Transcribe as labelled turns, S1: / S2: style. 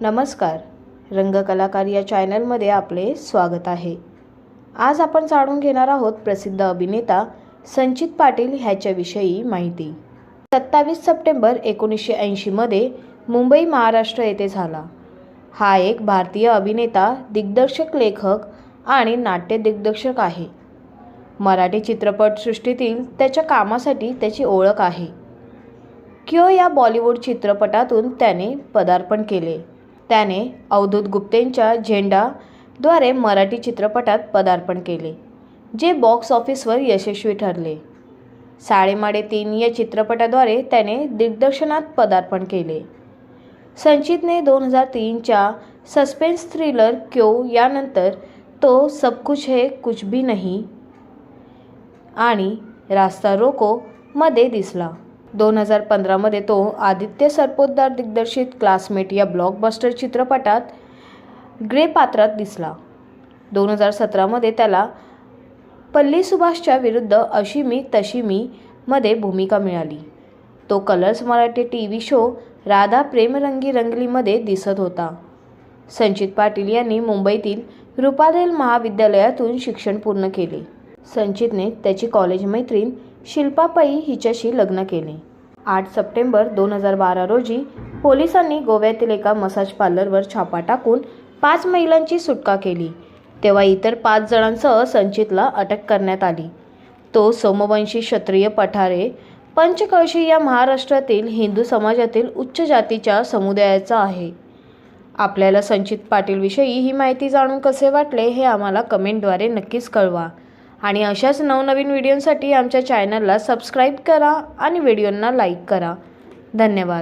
S1: नमस्कार. रंगकलाकार या चॅनलमध्ये आपले स्वागत आहे. आज आपण जाणून घेणार आहोत प्रसिद्ध अभिनेता संचित पाटील ह्याच्याविषयी माहिती. सत्तावीस सप्टेंबर एकोणीसशे ऐंशीमध्ये मुंबई महाराष्ट्र येथे झाला. हा एक भारतीय अभिनेता दिग्दर्शक लेखक आणि नाट्य दिग्दर्शक आहे. मराठी चित्रपटसृष्टीतील त्याच्या कामासाठी त्याची ओळख आहे. क्यो या बॉलिवूड चित्रपटातून त्याने पदार्पण केले? त्याने अवधूत गुप्तेंच्या झेंडाद्वारे मराठी चित्रपटात पदार्पण केले जे बॉक्स ऑफिसवर यशस्वी ठरले. साडेमाडे तीन या चित्रपटाद्वारे त्याने दिग्दर्शनात पदार्पण केले. संचितने दोन हजार तीनच्या सस्पेन्स थ्रिलर क्यो यानंतर तो सब कुछ है कुछ भी नहीं आणि रास्ता रोको मध्ये दिसला. दोन हजार पंधरामध्ये तो आदित्य सरपोतदार दिग्दर्शित क्लासमेट या ब्लॉकबस्टर चित्रपटात ग्रे पात्रात दिसला. दोन हजार सतरामध्ये त्याला पल्ली सुभाषच्या विरुद्ध अशी मी तशी मी मध्ये भूमिका मिळाली. तो Colors Marathi T V show Radha Premrangi रंगलीमध्ये दिसत होता. संचित पाटील यांनी मुंबईतील रुपारेल महाविद्यालयातून शिक्षण पूर्ण केले. संचितने त्याची कॉलेज मैत्रीण शिल्पा पै हिच्याशी लग्न केले. आठ सप्टेंबर दोन हजार बारा रोजी पोलिसांनी गोव्यातील एका मसाज पार्लरवर छापा टाकून पाच महिलांची सुटका केली. तेव्हा इतर पाच जणांसह संचितला अटक करण्यात आली. तो सोमवंशी क्षत्रिय पठारे पंचकळशी या महाराष्ट्रातील हिंदू समाजातील उच्च जातीच्या समुदायाचा आहे. आपल्याला संचित पाटीलविषयी ही माहिती जाणून कसे वाटले हे आम्हाला कमेंटद्वारे नक्कीच कळवा. आणि अशाच नवनवीन व्हिडिओंसाठी आमच्या चॅनलला सबस्क्राईब करा आणि व्हिडिओंना लाईक करा. धन्यवाद.